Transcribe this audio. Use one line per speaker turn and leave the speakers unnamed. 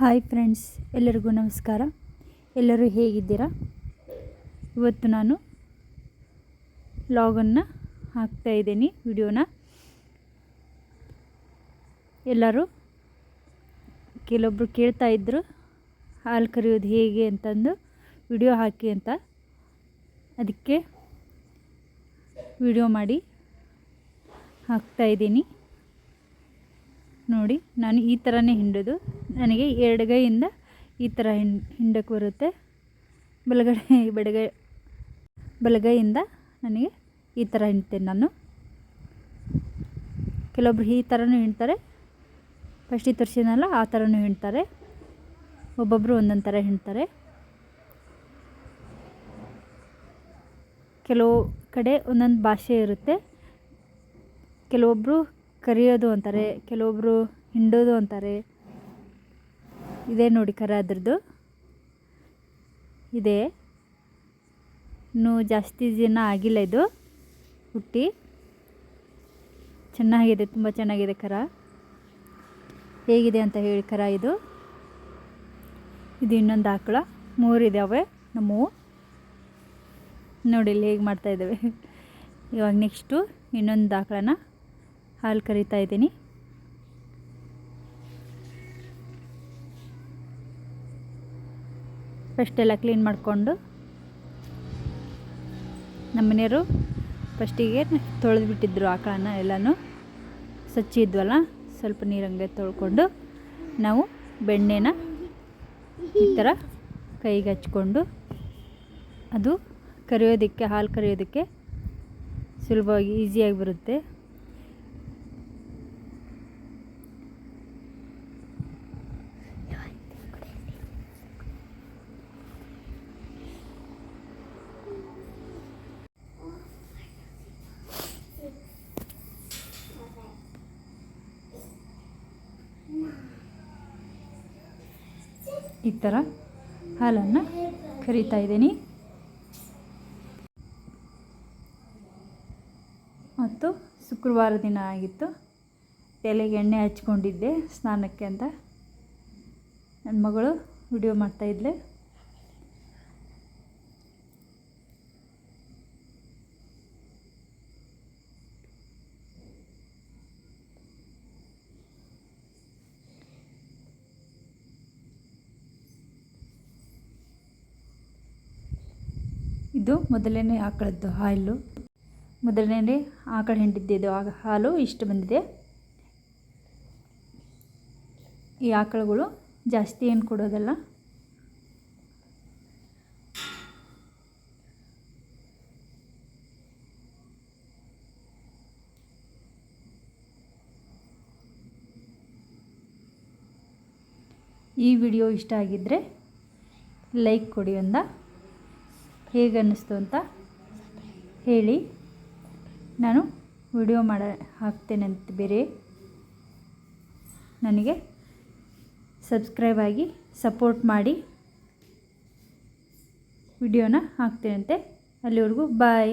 Hi friends, ಎಲ್ಲರಿಗೂ ನಮಸ್ಕಾರ. ಎಲ್ಲರೂ ಹೇಗಿದ್ದೀರಾ? ಇವತ್ತು ನಾನು ಲಾಗನ್ನು ಹಾಕ್ತಾಯಿದ್ದೀನಿ ವಿಡಿಯೋನ. ಎಲ್ಲರೂ ಕೆಲವೊಬ್ಬರು ಕೇಳ್ತಾ ಇದ್ದರು ಹಾಲು ಕರೆಯೋದು ಹೇಗೆ ಅಂತಂದು ವಿಡಿಯೋ ಹಾಕಿ ಅಂತ. ಅದಕ್ಕೆ ವಿಡಿಯೋ ಮಾಡಿ ಹಾಕ್ತಾಯಿದ್ದೀನಿ ನೋಡಿ, ನಾನು ಈ ಥರನೇ ಹಿಂಡೋದು. ನನಗೆ ಎಡಗೈಯಿಂದ ಈ ಥರ ಹಿಂಡ್, ಹಿಂಡಕ್ಕೆ ಬರುತ್ತೆ. ಬಲಗಡೆ ಬಡಗೈ, ಬಲಗೈಯಿಂದ ನನಗೆ ಈ ಥರ ಹಿಂಡ್ತೇನೆ ನಾನು. ಕೆಲವೊಬ್ರು ಈ ಥರನೂ ಹಿಂಡ್ತಾರೆ ಫಸ್ಟಿಗೆ ತೋರಿಸಿದ್ನಲ್ಲ ಆ ಥರನೂ ಹಿಂಡ್ತಾರೆ. ಒಬ್ಬೊಬ್ಬರು ಒಂದೊಂದು ಥರ ಹಿಂಡ್ತಾರೆ. ಕೆಲವು ಕಡೆ ಒಂದೊಂದು ಭಾಷೆ ಇರುತ್ತೆ. ಕೆಲವೊಬ್ಬರು ಕರಿಯೋದು ಅಂತಾರೆ ಕೆಲವೊಬ್ಬರು ಹಿಂಡೋದು ಅಂತಾರೆ. ಇದೇ ನೋಡಿ ಕರ ಅದ್ರದ್ದು. ಇದೆ. ಇನ್ನೂ ಜಾಸ್ತಿ ದಿನ ಆಗಿಲ್ಲ ಇದು. ಹುಟ್ಟಿ. ಚೆನ್ನಾಗಿದೆ, ತುಂಬ ಚೆನ್ನಾಗಿದೆ ಕರ. ಹೇಗಿದೆ ಅಂತ ಹೇಳಿ ಕರ ಇದು. ಇದು ಇನ್ನೊಂದು ಆಕಳ. ಮೂರಿದ್ದಾವೆ ನಮ್ಮವು ನೋಡಿ ಇಲ್ಲಿ ಹೇಗೆ ಮಾಡ್ತಾಯಿದ್ದಾವೆ ಇವಾಗ ನೆಕ್ಸ್ಟು ಇನ್ನೊಂದು ಆಕಳನ ಹಾಲು ಕರಿತಾ ಇದ್ದೀನಿ. ಫಸ್ಟೆಲ್ಲ ಕ್ಲೀನ್ ಮಾಡಿಕೊಂಡು ನಮ್ಮನೆಯವರು ಫಸ್ಟಿಗೆ ತೊಳೆದ್ಬಿಟ್ಟಿದ್ರು ಆಕಳನ್ನ ಎಲ್ಲನೂ. ಸಚ್ಚಿದ್ವಲ್ಲ ಸ್ವಲ್ಪ ನೀರಂಗೆ ತೊಳ್ಕೊಂಡು ನಾವು ಬೆಣ್ಣೆನ ಈ ಥರ ಕೈಗೆ ಹಚ್ಕೊಂಡು ಅದು ಕರಿಯೋದಕ್ಕೆ, ಹಾಲು ಕರಿಯೋದಕ್ಕೆ ಸುಲಭವಾಗಿ ಈಸಿಯಾಗಿ ಬರುತ್ತೆ. ಈ ಥರ ಹಾಲನ್ನು ಕರಿತಾ ಇದ್ದೀನಿ. ಮತ್ತು ಶುಕ್ರವಾರ ದಿನ ಆಗಿತ್ತು. ತಲೆಗೆ ಎಣ್ಣೆ ಹಚ್ಕೊಂಡಿದ್ದೆ, ಸ್ನಾನಕ್ಕೆ ಅಂತ. ನನ್ನ ಮಗಳು ವಿಡಿಯೋ ಮಾಡ್ತಾಯಿದ್ಲೆ ಇದು ಮೊದಲನೇ ಆಕಳದ್ದು ಹಾಲು. ಮೊದಲನೇ ಆಕಳ ಹಿಂಡಿದ್ದು ಆಗ ಹಾಲು ಇಷ್ಟು ಬಂದಿದೆ. ಈ ಆಕಳುಗಳು ಜಾಸ್ತಿ ಏನು ಕೊಡೋದಲ್ಲ. ಈ ವಿಡಿಯೋ ಇಷ್ಟ ಆಗಿದ್ದರೆ ಲೈಕ್ ಕೊಡಿ ಅಂದ ಹೇಗೆ ಅನ್ನಿಸ್ತು ಅಂತ ಹೇಳಿ ನಾನು ವಿಡಿಯೋ ಮಾಡ ಹಾಕ್ತೇನೆ ಅಂತ ಬೇರೆ ನನಗೆ ಸಬ್ಸ್ಕ್ರೈಬ್ ಆಗಿ ಸಪೋರ್ಟ್ ಮಾಡಿ ವಿಡಿಯೋನ ಹಾಕ್ತೇನಂತೆ. ಅಲ್ಲಿವರೆಗೂ ಬಾಯ್.